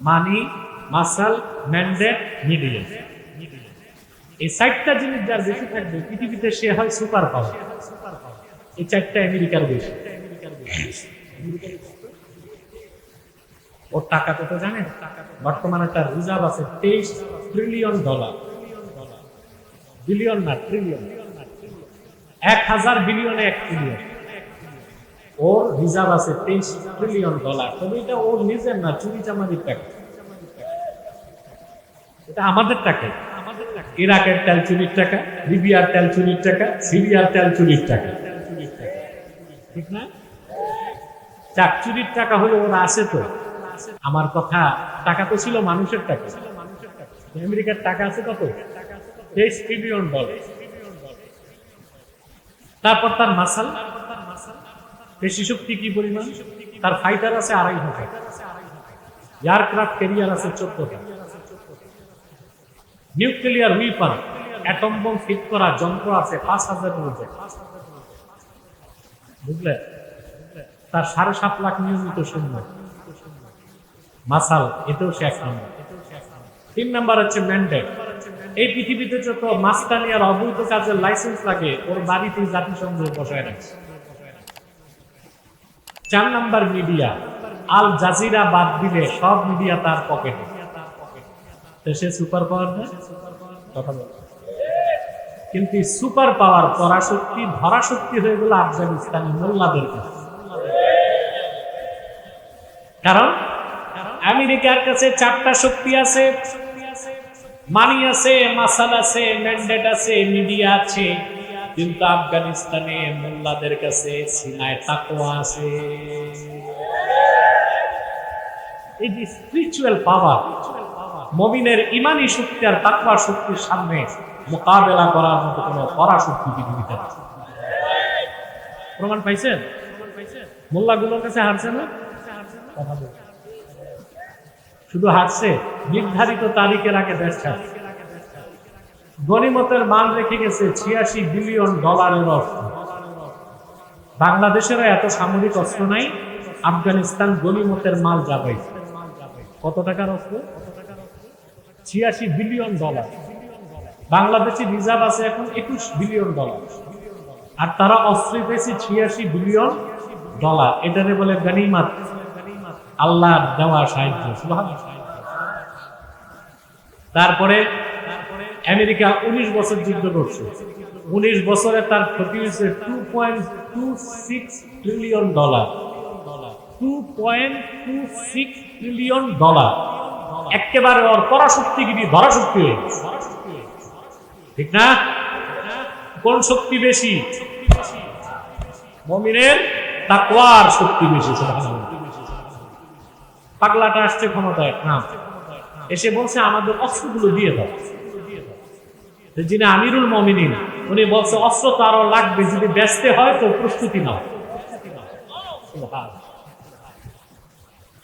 মানি মাসাল mandate media এই চারটা জিনিস যার বেশি থাকবে, পৃথিবীতে সে হয় সুপার পাওয়ার। এই চারটা আমেরিকার বেশি। ওর টাকা কত জানেন? বর্তমানে তার রিজার্ভ আছে তেইশ ট্রিলিয়ন ডলার। বিলিয়ন না, ট্রিলিয়ন। এক হাজার বিলিয়নে এক ট্রিলিয়ন। ওর রিজার্ভ আছে তেইশ ট্রিলিয়ন ডলার তবে এটা ওর নিজের না, চুরি চামারির টাকা। এটা আমাদের টাকা। ইরাকের তেল চুরির টাকা, লিবিয়ার তেল চুরির টাকা, সিরিয়ার তেল চুরির টাকা। ঠিক না? চাক চুরির টাকা হলো ওরা আছে তো। আমার কথা, টাকা তো ছিল মানুষের টাকা। আমেরিকার টাকা আছে কত? তেইশ ট্রিলিয়ন ডলার তারপর তার মাসাল। পেশি শক্তি কি পরিমাণ? তার ফাইটার আছে আড়াই হাজার এয়ারক্রাফট ক্যারিয়ার আছে চোদ্দটা। Nuclear weapon atom bomb fit করা যন্ত্র আছে পাঁচ হাজারের মধ্যে। বুঝলে? তার সাড়ে সাত লাখ নিয়মিত সৈন্য। মাসাল, এটাও সে এক নম্বর। তিন নাম্বার হচ্ছে ম্যান্ডেট এই পৃথিবীতে যত মাস্তানি আর অবৈধ কাজের লাইসেন্স লাগে, ওর বাড়িতে জাতিসংঘ বসায় রাখছে চার নাম্বার মিডিয়া, আল জাজিরা বাদ দিলে সব মিডিয়া তার পকেটে। সে সুপার পাওয়ার না? কথা বল। কিন্তু সুপার পাওয়ার পরাশক্তি, ধরাশক্তি হয়ে গেল আফগানিস্তানি মোল্লাদের কাছে। কারণ আমেরিকার কাছে চারটা শক্তি আছে। মানি আছে মাসাল আছে ম্যান্ডেট আছে মিডিয়া আছে। কিন্তু আফগানিস্তানে মোল্লাদের কাছে সিনায় তাকওয়া আছে। এই যে স্পিরিচুয়াল পাওয়ার মমিনের ইমানি শক্তি আর তাকওয়া শক্তির সামনে মোকাবেলা করার মতো কোনো পরাশক্তি পৃথিবীতে নেই। প্রমাণ পাইছেন? মোল্লাগুলোর কাছে হারছে না? শুধু হারছে, নির্ধারিত তারিখের আগে দেশ ছাড়ছে। গণিমতের মাল রেখে গেছে ছিয়াশি বিলিয়ন ডলারের অর্থ। বাংলাদেশেরও এত সামরিক অস্ত্র নাই, আফগানিস্তান গণিমতের মাল যাবাই কত টাকার অস্ত্র? ছিয়াশি বিলিয়ন ডলার। বাংলাদেশের রিজার্ভ আছে এখন একুশ বিলিয়ন ডলার। আর তারা অস্ত্র পেয়েছে ছিয়াশি বিলিয়ন ডলার। এটারে বলে গানিমাত আল্লাহর দেওয়া সাহায্য তারপরে আমেরিকা উনিশ বছর যুদ্ধ করছে। উনিশ বছরে তার ক্ষতি হয়েছে two point two six trillion dollar two point two six trillion dollar একেবারে ওর পরাশক্তিগিরি ধরাশক্তি হয়ে গেছে। ঠিক না? কোন শক্তি বেশি? মমিনের? তাকওয়ার শক্তি বেশি পাগলাটা আসছে ক্ষমতায়, না। এসে বলছে, আমাদের অস্ত্রগুলো দিয়ে দাও। যিনি আমিরুল মমিনিন, উনি বলছে, অস্ত্র তো আরও লাগবে, যদি ব্যস্তে হয় তো প্রস্তুতি নাও।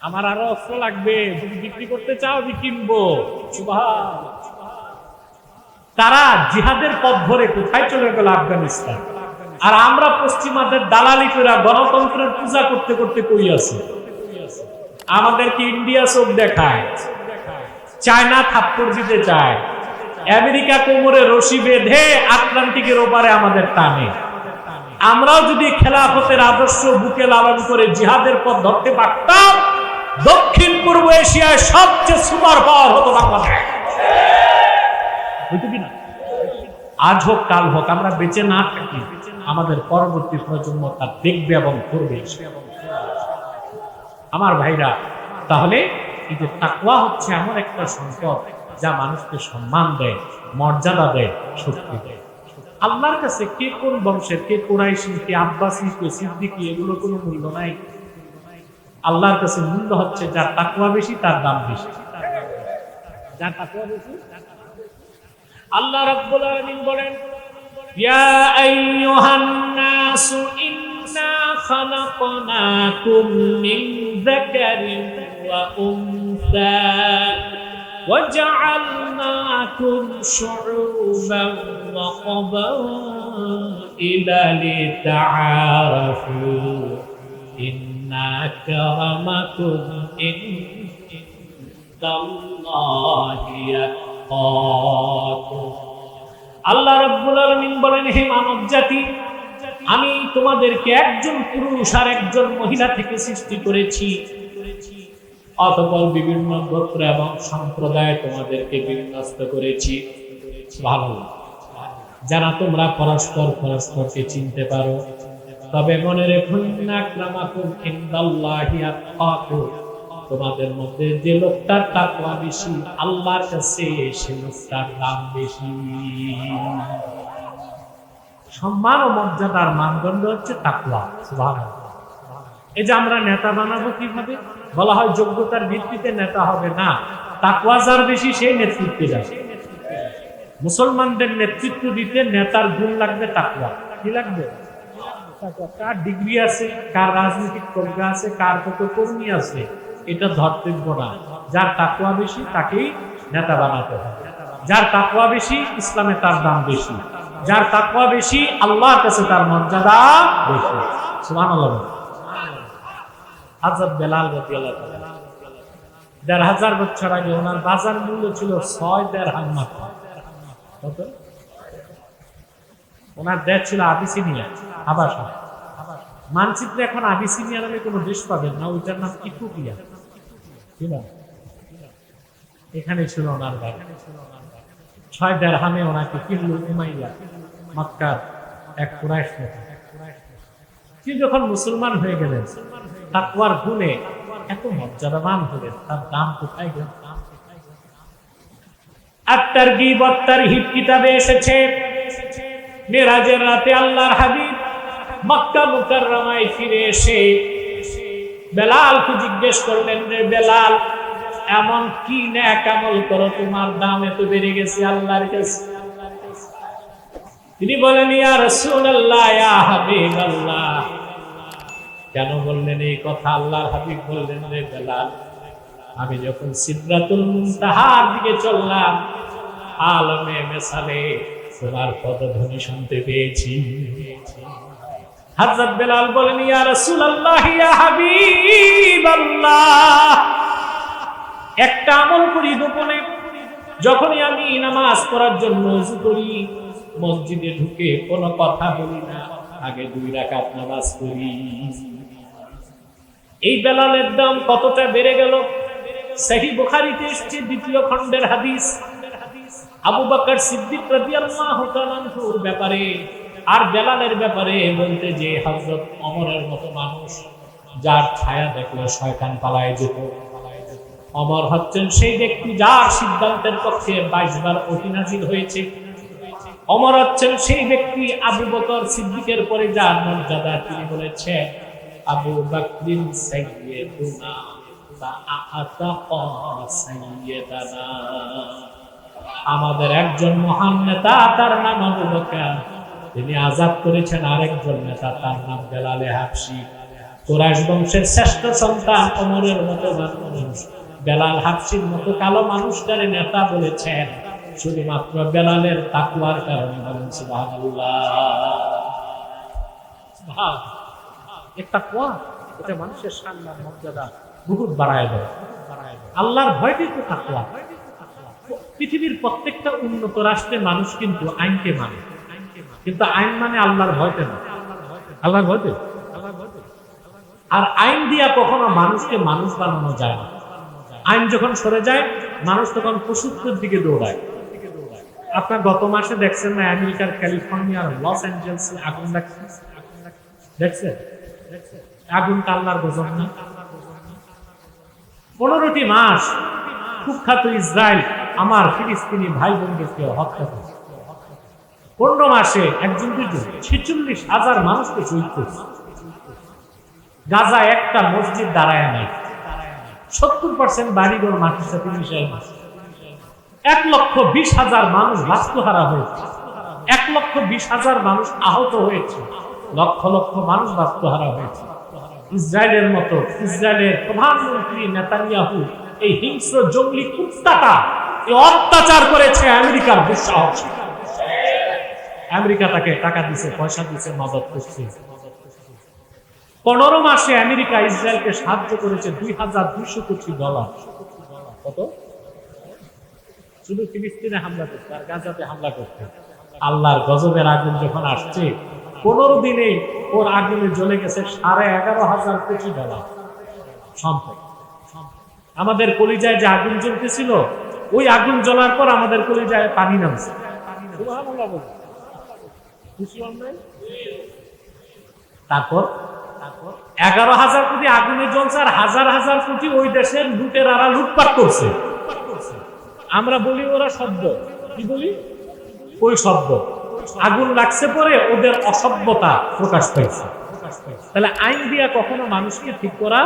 আমার আরও অস্ত্র লাগবে, যদি বিক্রি করতে চাও, আমি কিনবো। তারা জিহাদের পথ ধরে কোথায় চলে গেল? আফগানিস্তান। আর আমরা পশ্চিমাদের দালালি করে গণতন্ত্রের পূজা করতে করতে কই আছি? আমাদেরকে ইন্ডিয়া চোখ দেখায়। চায়না থাপ্পড় দিতে চায়। আমেরিকা কোমরে রশি বেঁধে আটলান্টিকের ওপারে আমাদের টানে। আমরাও যদি খেলাফতের আদর্শ বুকে লালন করে জিহাদের পথ ধরতে পারতাম, দক্ষিণ পূর্ব এশিয়ায় সবচেয়ে সুপার পাওয়ার হতো বাংলাদেশ। আজ হোক, কাল হোক, আমরা বেঁচে না থাকি, আমাদের পরবর্তী প্রজন্ম তা দেখবে এবং করবে। আমার ভাইরা, তাহলে এই যে তাকওয়া হচ্ছে এমন একটা সম্পদ যা মানুষকে সম্মান দেয়, মর্যাদা দেয়, শক্তি দেয়। আল্লাহর কাছে কে কোন বংশের, কে কোরাইশি, কে আব্বাসি, কে সিদ্দিকি, এগুলো কোনো মূল্য নাই। আল্লাহর কাছে মূল্য হচ্ছে যার তাকওয়া বেশি, তার দাম বেশি। যার বেশি আল্লাহ আলামিন বলেন, ইয়া আইয়ুহান নাসু ইন্না খালাকনাকুম মিন যাকারিন ওয়া উনসা। وجعلناكم شعوبا وقبائل لتعارفوا إن أكرمكم إن ইনদাল্লাহি আতকাকুম আল্লাহ রাব্বুল আলামিন বলেন হে মানব জাতি আমি তোমাদেরকে একজন পুরুষ আর একজন মহিলা থেকে সৃষ্টি করেছি অতপর বিভিন্ন গোত্র এবং সম্প্রদায় তোমাদেরকে বিন্যস্ত করেছি। ভালো যারা তোমরা পরস্পর পরস্পরকে চিনতে পারো, তবে মনে রেখো তোমাদের মধ্যে যে লোকটার তাকওয়া বেশি, আল্লাহর কাছে সে লোকটার দাম বেশি। সম্মান ও মর্যাদার মানদণ্ড হচ্ছে তাকওয়া, সুবহানাল্লাহ। এই যে আমরা নেতা বানাবো কীভাবে? বলা হয় যোগ্যতার ভিত্তিতে নেতা হবে না। তাকওয়া যার বেশি, সেই নেতৃত্বে যাবে। মুসলমানদের নেতৃত্ব দিতে নেতার গুণ লাগবে তাকওয়া। কি লাগবে? কার ডিগ্রি আছে, কার রাজনৈতিক প্রজ্ঞা আছে, কার কত কর্মী আছে, এটা ধর্তব্য না। যার তাকওয়া বেশি, তাকেই নেতা বানাতে হবে। যার তাকুয়া বেশি, ইসলামে তার দাম বেশি। যার তাকুয়া বেশি, আল্লাহর কাছে তার মর্যাদা বেশি। সুবহানাল্লাহ হাজরত বেলাল দেড় হাজার বছর আগে ওনার বাজার মূল্য ছিল ছয় দেড় হাম মাত্র ওনার দেশ ছিল আবিসিনিয়া আবাসা মানচিত্রে এখন আবিসিনিয়া নামে কোনো দেশ পাবেন না, ওইটার নাম ইথিওপিয়া কি না এখানে ছিল ওনার বাড়ি। ছয় দেড় হামে ওনাকে কিনল উমাইয়া, মক্কার এক কুরাইশ নেতা। যখন মুসলমান হয়ে গেলেন তাকওয়ার গুণে এত মর্যাদাবান হলেন তার দাম কোথায় গেল? আত্মার গিবত্তার হিপ কিতাবে এসেছে। মেরাজের রাতে আল্লাহর হাবিব মক্কা মুকাররমায় ফিরে এসে বেলালকে জিজ্ঞেস করলেন, রে বেলাল, এমন কি ন্যাক আমল করো? তোমার দাম এত বেড়ে গেছে আল্লাহর কাছে। তিনি বলেন, ইয়া রাসূলুল্লাহ, ইয়া হাবিবাল্লাহ কেন বললেন এই কথা? আল্লাহর হাবিব বললেন, রে বেলাল, আমি যখন সিদরাতুল মুনতাহার দিকে চললাম, আলমে মেসালে তোমার পদধ্বনি শুনতে পেয়েছি। হযরত বেলাল বলেন, ইয়া রাসূলুল্লাহ, ইয়া হাবিবাল্লাহ, একটা আমল করি গোপনে। যখনই আমি নামাজ পড়ার জন্য ওযু করি, মসজিদে ঢুকে কোনো কথা বলি না, আগে দুই রাকাত নামাজ পড়ি। এই বেলালের দাম কতটা বেড়ে গেল? সহি বুখারীতে এসেছে দ্বিতীয় খণ্ডের হাদিস। আবু বাকর সিদ্দিক রাদিয়াল্লাহু তাআলার ব্যাপারে আর বেলালের ব্যাপারে বলতে যে হযরত অমরের মতো মানুষ, যার ছায়া দেখলে শয়তান পালায় যেত। অমর হচ্ছেন সেই ব্যক্তি যার সিদ্ধান্তের পক্ষে বাইশ বার অতিনাজিল হয়েছে। অমর হচ্ছেন সেই ব্যক্তি আবু বকর সিদ্দিকের পরে যার মর্যাদা তিনি বলেছেন আবু বকরিন সাইয়্যিদানা আমাদের একজন মহান নেতা, তার নাম আবু বকর। তিনি আজাদ করেছেন আরেকজন নেতা, তার নাম বেলালে হাফসি। কোরাইশ বংশের শ্রেষ্ঠ সন্তান অমরের মতো মানুষ। বেলাল হাফসির মতো কালো মানুষটারে নেতা বলেছেন, শুধুমাত্র বেলালের তাকুয়ার কারণে বলেন সুবহানাল্লাহ। এই তাকওয়া, এটা মানুষের সম্মান মর্যাদা বহুত বাড়ায় দেয়। আল্লাহর ভয়টাই তো তাকওয়া। পৃথিবীর প্রত্যেকটা উন্নত রাষ্ট্রে মানুষ কিন্তু আইনকে মানে। কিন্তু আইন মানে আল্লাহর ভয়তে না। আল্লাহর ভয়তে? আর আইন দিয়া কখনো মানুষকে মানুষ বানানো যায় না। আইন যখন সরে যায়, মানুষ তখন পশুত্বের দিকে দৌড়ায়। আপনার গত মাসে দেখছেন না, আমেরিকার ক্যালিফোর্নিয়ার লস অ্যাঞ্জেলসে আগুন লাগছে? দেখছেন? আগুন আল্লাহর গজব না। পনেরোটি মাস কুখ্যাত ইসরায়েল আমার ফিলিস্তিনি ভাই বোনদেরকে হত্যা করেছে পনেরো মাসে একজন দুজন ছেচল্লিশ হাজার মানুষকে শহীদ করছে। গাজা একটা মসজিদ দাঁড়ায় নাই। সত্তর পার্সেন্ট বাড়িঘর মাটির সাথে মিশাই এক লক্ষ বিশ হাজার মানুষ বাস্তুহারা হয়েছে। এক লক্ষ বিশ হাজার মানুষ আহত হয়েছে। লক্ষ লক্ষ মানুষ বাস্তুহারা হয়েছে। ইসরায়েলের মতো ইসরায়েলের প্রধানমন্ত্রী নেতানিয়াহু এই হিংস্র জঙ্গলি কুত্তাটা এই অত্যাচার করেছে আমেরিকার দুঃসাহস আমেরিকা তাকে টাকা দিছে, পয়সা দিছে, মদত করছে। পনেরো মাসে আমেরিকা ইসরায়েলকে সাহায্য করেছে দুই হাজার দুইশো কোটি ডলার। কত? শুধু ফিলিস্তিনে হামলা করতে আর গাজাতে হামলা করতে আল্লাহর গজবের আগুন যখন আসছে পনেরো দিনে ওর আগুনে জ্বলে গেছে সাড়ে এগারো হাজার কোটি ডলার। সম্পদ। আমাদের কলিজায় যে আগুন জ্বলতেছিল, ওই আগুন জ্বলার পর আমাদের কলিজায় পানি নামছে? তারপর? এগারো হাজার কোটি আগুনে জ্বলছে আর হাজার হাজার কোটি ওই দেশের লুটের আড়া লুটপাট করছে। আমরা বলি ওরা শব্দ কি বলি? ওই শব্দ আগুন লাগছে পরে ওদের অসভ্যতা প্রকাশ পাইছে। তাহলে আইন দিয়া কখনো মানুষকে ঠিক করা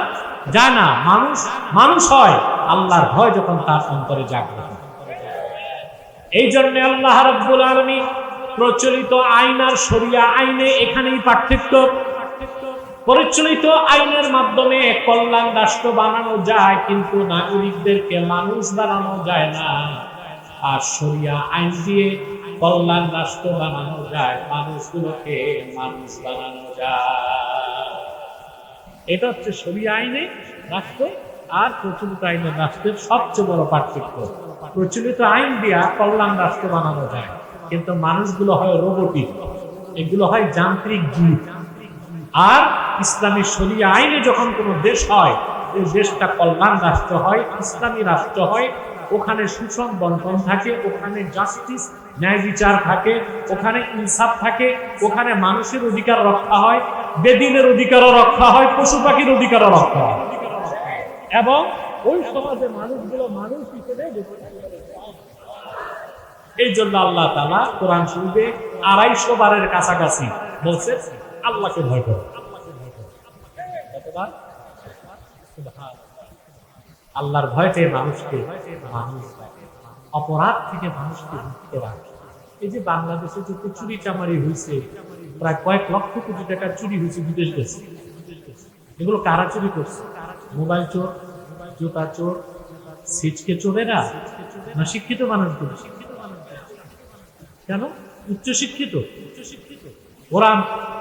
যায় না। মানুষ মানুষ হয় আল্লাহর ভয় যখন তার অন্তরে জাগ্রত এই জন্য আল্লাহ রাব্বুল আলামিন প্রচলিত আইন আর সরিয়া আইনে এখানেই পার্থক্য। প্রচলিত আইনের মাধ্যমে কল্যাণ রাষ্ট্র বানানো যায়, কিন্তু নাগরিকদেরকে মানুষ বানানো যায় না। আর সরিয়া আইন দিয়ে কল্যাণ রাষ্ট্র বানানো যায়, মানুষগুলোকে মানুষ বানানো যায়। এটা হচ্ছে শরিয়া আইনে রাষ্ট্র আর প্রচলিত আইনের রাষ্ট্রের সবচেয়ে বড় পার্থক্য। প্রচলিত আইন দিয়া কল্যাণ রাষ্ট্র বানানো যায়, কিন্তু মানুষগুলো হয় রোবটিক। এগুলো হয় যান্ত্রিক জীব। আর ইসলামী শরিয়া আইনে যখন কোনো দেশ হয় ওই দেশটা কল্যাণ রাষ্ট্র হয়, ইসলামী রাষ্ট্র হয়, ওখানে সুষম বন্টন থাকে, ওখানে জাস্টিস ন্যায় বিচার থাকে, ওখানে ইনসাফ থাকে, ওখানে মানুষের অধিকার রক্ষা হয়, বেদিনের অধিকারও রক্ষা হয়, পশু পাখির অধিকারও রক্ষা হয়। এবং ওই সমাজে মানুষগুলো মানুষ হিসেবে এই জন্য আল্লাহ তালা কোরআন শরীফে আড়াইশো বারের কাছাকাছি বলছে, আল্লাহকে ভয় করো। আল্লাহর ভয় পেয়ে মানুষকে, মানুষ। অপরাধ থেকে মানুষকে মুক্ত রাখে এই যে বাংলাদেশে যত চুরি চামারি হয়েছে প্রায় কয়েক লক্ষ কোটি টাকা চুরি হয়েছে বিদেশ গেছে এগুলো কারা চুরি করছে? মোবাইল চোর, জুতা চোর সিচকে চোরেরা, না শিক্ষিত মানুষগুলো? কেন? উচ্চ শিক্ষিত ওরা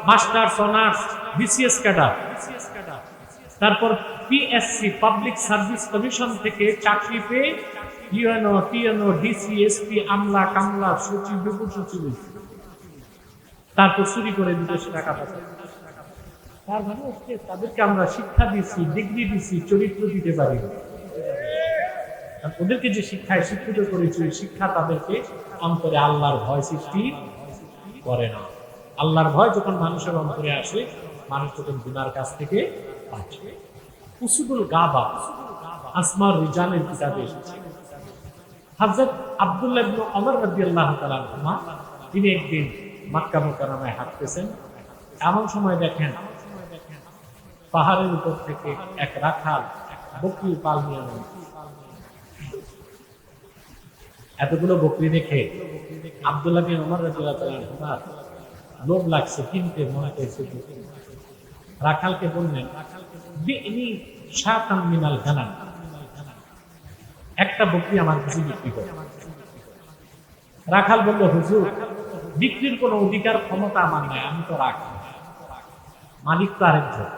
মাস্টার্স, অনার্স, বিসিএস ক্যাডার। তারপর পিএসসি, পাবলিক সার্ভিস কমিশন থেকে চাকরি পেয়ে ইউএনও, টিএনও আমলা, কামলা, সচিব, বিপুল সচিব। তারপর চুরি করে বিদেশে টাকা পাঠায়। তার মানে হচ্ছে তাদেরকে আমরা শিক্ষা দিচ্ছি ডিগ্রি দিচ্ছি চরিত্র দিতে পারি। ওদেরকে যে শিক্ষায় শিক্ষিত করেছি শিক্ষা তাদেরকে অন্তরে আল্লাহর ভয় সৃষ্টি করে না। আল্লাহর ভয় যখন মানুষের অন্তরে আসে, মানুষ তখন গুনার কাছ থেকে বাঁচে। উসুদুল গাবা, আসমার রিজানের কিতাবে এসেছে। হযরত আব্দুল্লাহ আনহুমা, তিনি একদিন হাঁটতেছেন। এমন সময় দেখেন, পাহাড়ের উপর থেকে এক রাখাল বকরি পাল নিয়ে এতগুলো বকরি দেখে আব্দুল্লাহ বিন লোভ লাগছে, কিনতে মনে করেছে। রাখালকে বললেন, বিনি একটা বকরি আমার কাছে বিক্রি করে। রাখাল বলল, হুজুর, বিক্রির কোনো অধিকার, ক্ষমতা আমার নাই, আমি তো রাখি। মালিক তো আরেকজন।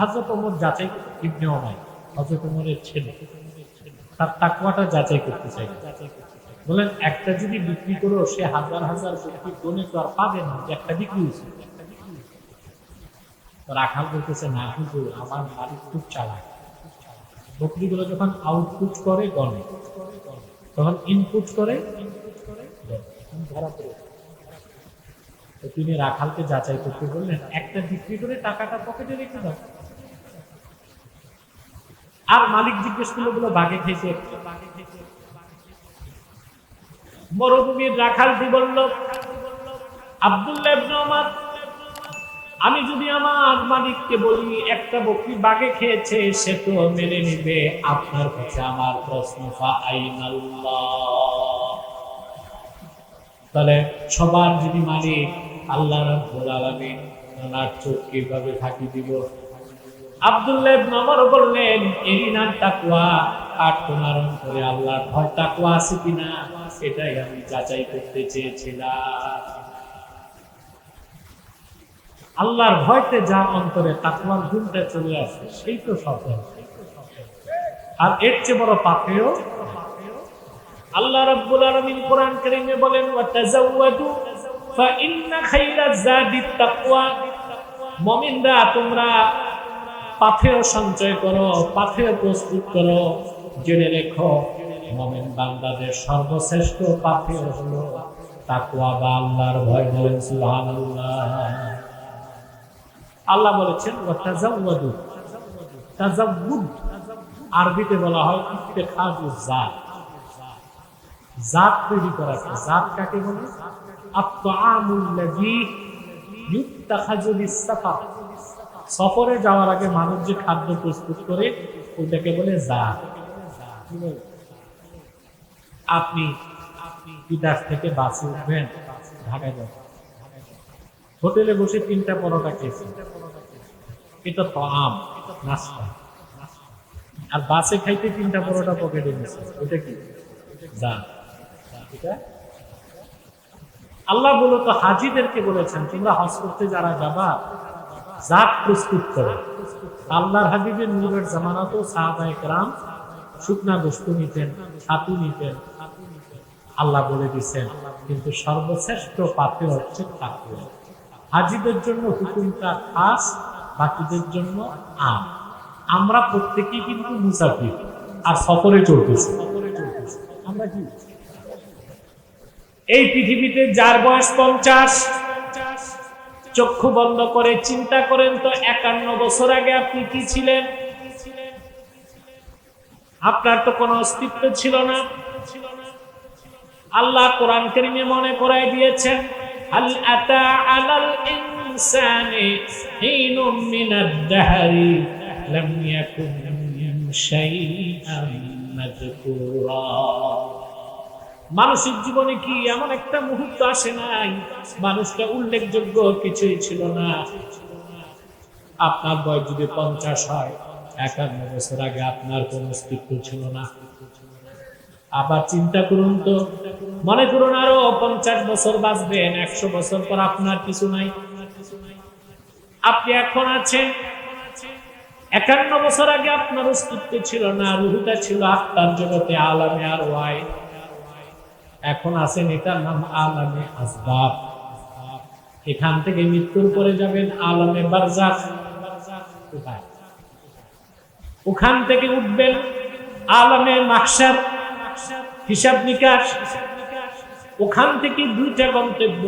হাজরত ওমর যাচাই ইবনে ওমাই হজরত ওমরের ছেলে, তার যাচাই করতে চাই বলেন একটা যদি বিক্রি করো, সে হাজার হাজার বকরি তো আর পাবে না, যে একটা বিক্রি হয়েছে। রাখাল বলতেছে, না হুজুর, আমার মালিক খুব চালাক। বকরিগুলো যখন আউটপুট করে গণে তখন ইনপুট করে তিনি রাখালকে যাচাই করতে বললেন, একটা বিক্রি করে টাকাটা পকেটে রেখে দাও। আর মালিক জিজ্ঞেস করল, বলো বাগে খেয়েছে। মরুভূমির রাখালটি বলল, আব্দুল্লাহ আমি যদি আমার মালিককে বলি, একটা বকরি বাগে খেয়েছে, সে তো মেনে নিবে। আপনার কাছে আমার প্রশ্ন তাহলে সবার যদি মালিক আল্লাহ রাব্বুল ওনার চোখ কীভাবে ফাঁকি দিব। ওমর বললেন, এরই আর তোমার অন্তরে আল্লাহর ভয় আছে কিনা? এটাই আমি যাচাই করতে চেয়েছিলাম। আল্লাহর ভয়তে যা অন্তরে তাকওয়ার গুণটা চলে আসে, সেই তো সফল। আর এর চেয়ে বড় পাপেও আল্লাহ রাব্বুল আলামিন কোরআন কারীমে বলেন ওয়া তাজাওয়াদু ফা ইন্না খাইরাজ জাদিত তাকওয়া। মুমিনরা, তোমরা পাথেয় সঞ্চয় করো পাথেয় প্রস্তুত করো। জেনে রেখো, মুমিন বান্দাদের সর্বশ্রেষ্ঠ পাথেয় হলো তাকওয়া বা আল্লাহর ভয় বলেন সুবহানাল্লাহ। আল্লাহ বলেছেন আরবিতে বলা হয় জাত। তৈরি করা জাত বলে? সফরে যাওয়ার আগে মানুষ যে খাদ্য প্রস্তুত করে ওটাকে বলে জাত। আপনি বিদাস থেকে বাসে উঠবেন, ঢাকায় যাবেন। হোটেলে বসে তিনটা পরোটা খেয়েছেন এটা তো আম, নাস্তা। আর বাসে খাইতে তিনটা পরোটা পকেটে নিচ্ছে ওটা কি? যা। আল্লাহ মূলত হাজিদেরকে বলেছেন, তোমরা হজ করতে যারা যাবা, জাত প্রস্তুত করো। আল্লাহর হাবিবের নূরের জামানাতো সাহাবায়ে কেরাম শুকনা বস্তু নিতেন, ছাতু নিতেন। আল্লাহ বলে দিচ্ছেন কিন্তু সর্বশ্রেষ্ঠ পাতে হচ্ছে তাকুয়া হাজিদের জন্য হুকুমটা খাস, বাকিদের জন্য আম। আমরা প্রত্যেকেই কিন্তু মুসাফির, আর সফরে চলতেছি। আমরা এই পৃথিবীতে যার বয়স পঞ্চাশ, চক্ষু বন্ধ করে চিন্তা করেন তো একান্ন বছর আগে আপনি কি ছিলেন? আপনার তো কোনো অস্তিত্ব ছিল না। আল্লাহ কোরআন কারিমে মনে করাই দিয়েছেন হাল আতা আলাল ইনসানি হিনুম মিনাদ দাহরি লাম ইয়াকুন শাইআন মাযকুরা মানসিক জীবনে কি এমন একটা মুহূর্ত আসে নাই? মানুষটা উল্লেখযোগ্য কিছুই ছিল না। আপনার বয়স যদি পঞ্চাশ হয়, একান্ন বছর আগে আপনার কোন অস্তিত্ব ছিল না। আবার চিন্তা করুন তো। মনে করুন আরও পঞ্চাশ বছর বাঁচবেন, একশো বছর পর আপনার কিছু নাই। আপনি এখন আছেন। একান্ন বছর আগে আপনার অস্তিত্ব ছিল না, রুহুটা ছিল আত্মার জগতে আলামে আর ওয়াই। এখন আছেন এটার নাম আলামে আসবাব। এখান থেকে মৃত্যুর পরে যাবেন আলামে বারজাক। ওখান থেকে উঠবেন আলামে মাকসার হিসাব নিকাশ। ওখান থেকে দুইটা গন্তব্য।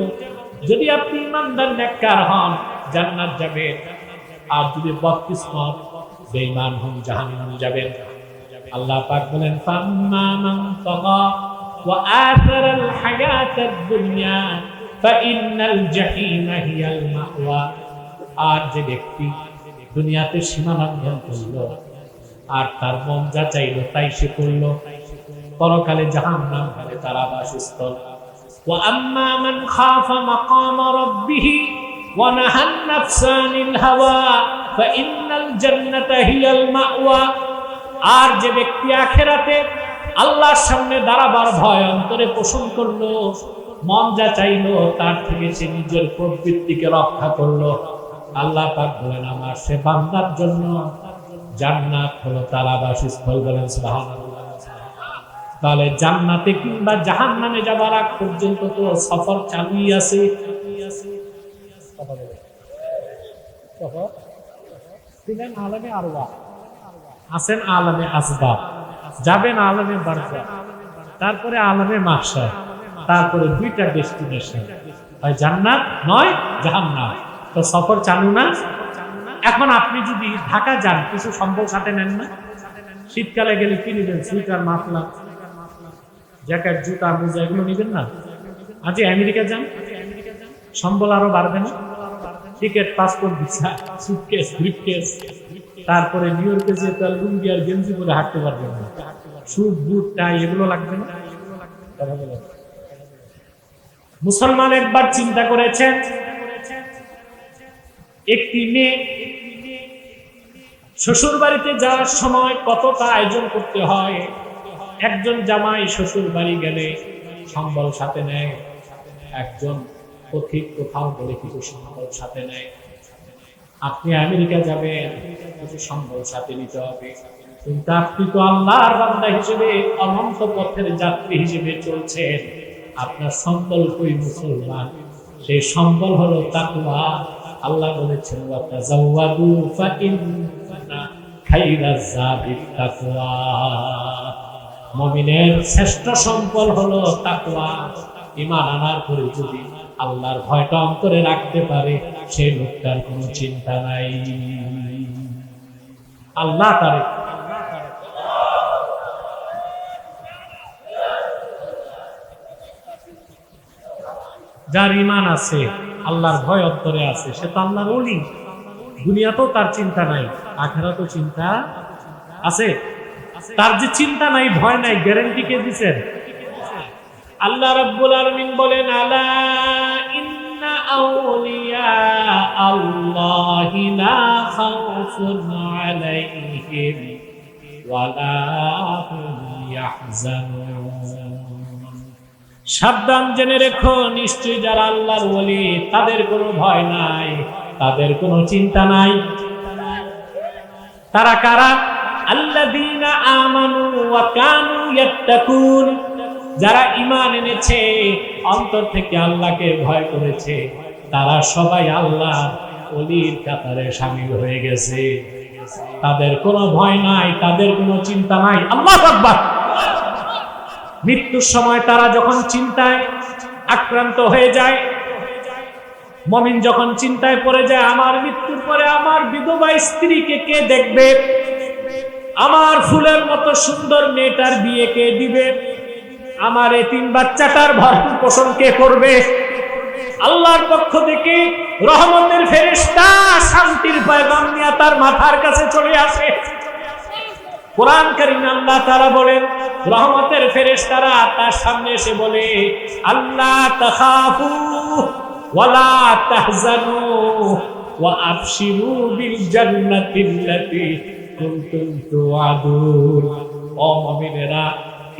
যদি আপনি ইমানদার নেককার হন, জান্নাত যাবেন। আর যদি বদকিসমত বেঈমান হন, জাহান্নাম যাবেন। আল্লাহ পাক বলেন, ফাম্মা মান তাগা ওয়া আথারা আল হায়াতাদ দুনিয়া, ফাইন্নাল জাহিমা হিয়াল মাওয়া। আর যে ব্যক্তি দুনিয়াতে সীমা লঙ্ঘন করল, আর তার মন যা চাইলো তাই সে করল পরকালে জাহান্নাম হবে তার আবাসস্থল وأما من خاف مقام ربه ونهى النفس عن الهوى فإن الجنة هي المأوى আর যে ব্যক্তি আখেরাতে আল্লাহর সামনে দাঁড়াবার ভয় অন্তরে পোষণ করলো মন যা চাইলো তার থেকে সে নিজের প্রবৃত্তিকে রক্ষা করলো আল্লাহ পাক বলেন আমার সে বান্দার জন্য জান্নাত হলো তার আবাসস্থল বলেন সুবহানাল্লাহ তাহলে জান্নাতে কিংবা জাহান নামে যাবার আগ পর্যন্ত তো সফর চালুই আছে। আলমে আরওয়া আছেন আলমে আসবাব যাবেন আলমে বারজা। তারপরে আলমে মাকসা। তারপরে দুইটা ডেস্টিনেশন। হয় জান্নাত, নয় জাহান্নাম। তো সফর চালু না? এখন আপনি যদি ঢাকা যান, কিছু সম্বল সাথে নেন না? শীতকালে গেলে কি নেবেন সুইটার মাফলা জ্যাকেট, জুতা, মোজা, এগুলো নেবেন না? আজ আমেরিকা যান। সম্বল আরও বাড়বে না? Ticket, passport, visa suitcase briefcase তারপরে নিউ ইয়র্কে যে তার লুঙ্গি আর গেঞ্জি পরে হাঁটতে পারবেন না। স্যুট বুট, টাই, এগুলো লাগবে না? মুসলমান একবার চিন্তা করেছেন একটি মেয়ে শ্বশুর বাড়িতে যাওয়ার সময় কতটা আয়োজন করতে হয়? একজন জামাই শ্বশুর বাড়ি গেলে সম্বল সাথে নেয়, একজন পথিক কোথাও বলে কিছু সম্বল সাথে নেয়। আপনি আমেরিকা যাবেন, কিছু সম্বল সাথে নিতে হবে। কিন্তু আপনি তো আল্লাহর বান্দা হিসেবে, অনন্ত পথের যাত্রী হিসেবে চলছেন। আপনার সম্বল কই মুসলমান। সেই সম্বল হলো তাকওয়া। আল্লাহ বলেছেন ওয়া তাজাওয়াদু ফা ইন্না খাইরাজ যাবিত তাকওয়া। মুমিনের শ্রেষ্ঠ সম্বল হলো তাকওয়া, ঈমান আনার পরে যদি আল্লাহর ভয়টা অন্তরে রাখতে পারে, সেই লোকটার কোনো চিন্তা নাই। আল্লাহ তারে যার ইমান আছে, আল্লাহর ভয় অন্তরে আছে, সে তো আল্লাহর অলি দুনিয়াতেও তার চিন্তা নাই আখেরা তো চিন্তা আছে। তার যে চিন্তা নাই, ভয় নাই গ্যারান্টি কে দিছেন আল্লাহ রাব্বুল আলামিন বলেন, আলা ইন্না আউলিয়া আল্লাহি লা খাউফুন আলাইহিম হুম ইয়াহজানুন. সাবধান জেনে রেখো, নিশ্চয়ই যারা আল্লাহর ওলি, তাদের কোনো ভয় নাই, তাদের কোনো চিন্তা নাই। তারা কারা? আল্লাযীনা আমানু কানু ইয়াত্তাকুন। যারা ঈমান এনেছে, অন্তর থেকে আল্লাহকে ভয় করেছে, তারা সবাই আল্লাহ ওলির কাতারে শামিল হয়ে গেছে। তাদের কোনো ভয় নাই, তাদের কোনো চিন্তা নাই। আল্লাহ আকবার! মৃত্যুর সময় তারা যখন চিন্তায় আক্রান্ত হয়ে যায়, মমিন যখন চিন্তায় পড়ে যায়, আমার মৃত্যুর পরে আমার বিধবা স্ত্রীকে কে দেখবে? আমার ফুলের মতো সুন্দর মেয়েটার বিয়ে কে দিবে? আমার এই তিন বাচ্চাটার ভরণ পোষণ কে করবে? আল্লাহর পক্ষ থেকে রহমতের ফেরেশতা শান্তির পয়গাম নিয়ে তার মাথার কাছে চলে আসে। কোরআন কারিম আল্লাহ তারা বলেন, রহমতের ফেরেশতারা তার সামনে এসে বলে আল্লাহ তাখাফু ওয়ালা তাহজানু ওয়া আবশিরু বিল জান্নাতিল্লাতী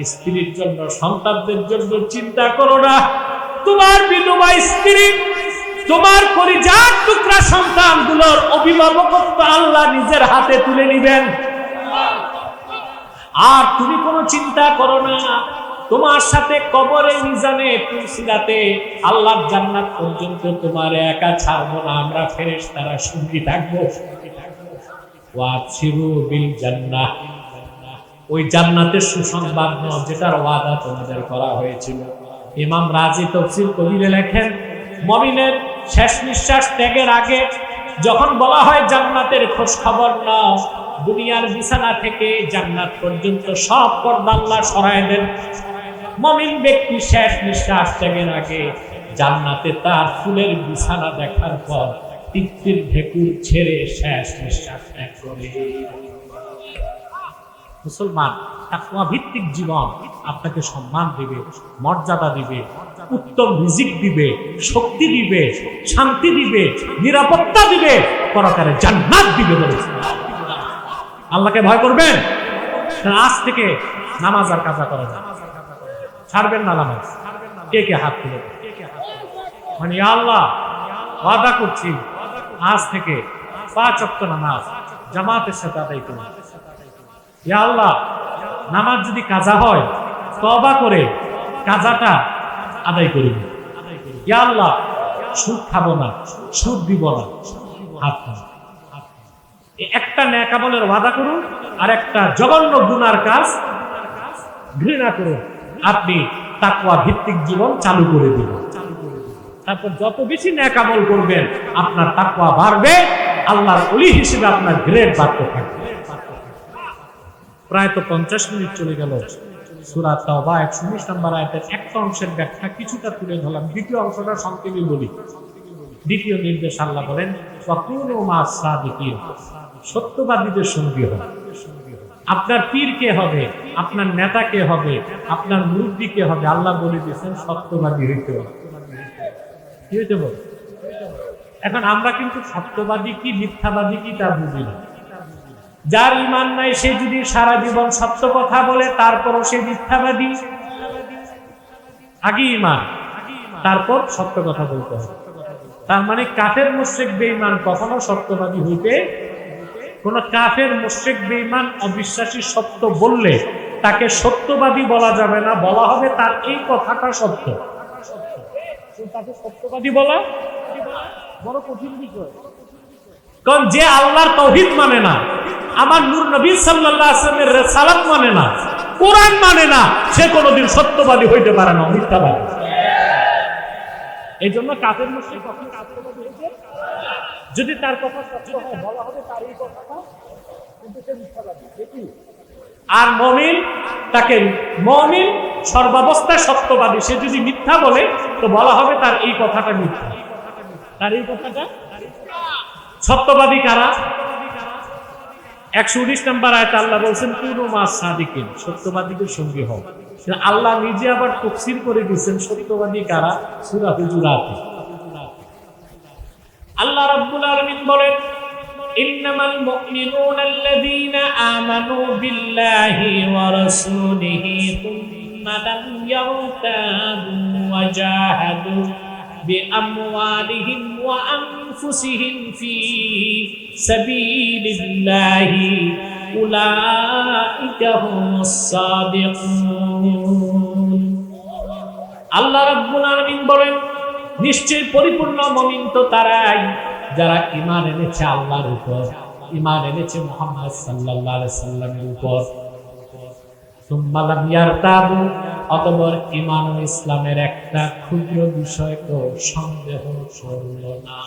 স্ত্রীর জন্য, সন্তানদের জন্য চিন্তা করো না। তোমার বিধবা স্ত্রী, তোমার টুকরা অভিভাবকত্ব আল্লাহ নিজের হাতে তুলে নেবেন। আর তুমি কোনো চিন্তা করো না। তোমার সাথে কবরে, মিজানে পুলসিরাতে আল্লাহ জান্নাত পর্যন্ত তোমার একা ছাড়বো না। আমরা ফেরেশ তারা সঙ্গী থাকব। ওই জান্নাতের সুসংবাদ যেটার ওয়াদা তোমাদের করা হয়েছিল। ইমাম রাজি তফসিল কবিরে লেখেন, মমিনের শেষ নিঃশ্বাস ত্যাগের আগে যখন বলা হয় জান্নাতের খোঁজ খবর নাও, দুনিয়ার বিছানা থেকে জান্নাত পর্যন্ত সব পর্দা আল্লাহ সরায় দেন। মমিন ব্যক্তি শেষ নিঃশ্বাস ত্যাগের আগে জান্নাতে তার ফুলের বিছানা দেখার পর তৃপ্তির ঢেকুর ছেড়ে শেষ নিঃশ্বাস ত্যাগ করে। মুসলমান তাকওয়া ভিত্তিক জীবন আপনাকে সম্মান দিবে, মর্যাদা দিবে, উত্তম রিজিক দিবে, শক্তি দিবে, শান্তি দিবে, নিরাপত্তা দিবে, পরকারে জান্নাত দিবে বলেছে আল্লাহকে ভয় করবেন? আজ থেকে নামাজ আর কাজা করা যায় ছাড়বেন না নামাজ। কে কে হাত তুলে মানে আল্লাহ, ওয়াদা করছি। আজ থেকে পাঁচ অক্ত নামাজ জামাতের সাথে আদায় করুন। ইয়া আল্লাহ, নামাজ যদি কাজা হয় তবা করে কাজাটা আদায় করিব ইয়া আল্লাহ, সুদ খাব না, সুদ দিব না, হাত একটা ন্যাকামলের ওয়াদা করুন আর একটা জঘন্য গুনার কাজ ঘৃণা করুন। আপনি তাকওয়া ভিত্তিক জীবন চালু করে দিবেন তারপর যত বেশি ন্যাকামল করবেন, আপনার তাকওয়া বাড়বে, আল্লাহর অলি হিসেবে আপনার গ্রেড বাড়তে থাকবে। প্রায় তো পঞ্চাশ মিনিট চলে গেল। সুরা তাওবা একশো উনিশ নম্বর আয়তের একটা অংশের ব্যাখ্যা কিছুটা তুলে ধরলাম। দ্বিতীয় অংশটা সংক্ষেপে বলি। দ্বিতীয় নির্দেশ আল্লাহ বলেন, "ওয়াকুনু মা'আস সাদিকিন।" সত্যবাদীদের সঙ্গী হবে আপনার পীর কে হবে? আপনার নেতা কে হবে? আপনার মুরব্বী কে হবে? আল্লাহ বলে দিয়েছেন, সত্যবাদী হইতে হবে। এখন আমরা কিন্তু সত্যবাদী কি, মিথ্যাবাদী কি তা বুঝি না। যার ইমান নাই, সে যদি সারা জীবন সত্য কথা বলে, তারপরও সে মিথ্যাবাদী। আগে ইমান, তারপর সত্য কথা বলতে হবে। তার মানে কাফের মুশ্রিক বেঈমান কখনো সত্যবাদী হইতে কোন কাফের মুশ্রিক বেঈমান অবিশ্বাসী সত্য বললে তাকে সত্যবাদী বলা যাবে না, বলা হবে তার এই কথাটা সত্য। তাকে সত্যবাদী বলা বড় কঠিন বিষয়। কারণ যে আল্লাহর তৌহিদ মানে না আমার নূর নবী সাল্লাল্লাহু আলাইহি ওয়াসাল্লামের মানে না কোরআন মানে না সে কোনোদিন সত্যবাদী হইতে পারে না মিথ্যাবাদী এই জন্য কাফের মুশরিক কখনো সত্যবাদী হইতে যদি তার কথা সত্য হয় বলা হবে তার এই কথাটা কিন্তু সে মিথ্যাবাদী। আর মমিন তাকে মমিন সর্বাবস্থায় সত্যবাদী। সে যদি মিথ্যা বলে, তো বলা হবে তার এই কথাটা মিথ্যা। তার এই কথাটা? সত্যবাদী কারা? একশো উনিশ নম্বর আয়তা আল্লাহ বলছেন, কুনু মা সাদিকিন সত্যবাদীদের সঙ্গী হও। আল্লাহ নিজে আবার তফসিল করে দিয়েছেন, সত্যবাদী কারা? সুরা হুজুরাতে। আল্লাহ রাব্বুল আলামিন বলেন ইন্নামাল মুমিনুনা আল্লাযীনা আমানু বিল্লাহি ওয়া রাসূলিহি থুম্মা লাম ইয়ারতাদু ওয়া জাহাদু بأموالهم وأنفسهم في سبيل الله أولئك هم الصادقون আল্লাহ রাব্বুল আলামিন বলেন নিশ্চয়ই পরিপূর্ণ মমিন তো তারাই যারা ইমান এনেছে আল্লাহর উপর ইমান এনেছে মোহাম্মদ সাল্লাহ সাল্লামের উপর। ইয়ারতাবু ইমান ইসলামের একটা ক্ষুদ্র বিষয় তো সন্দেহ করল না।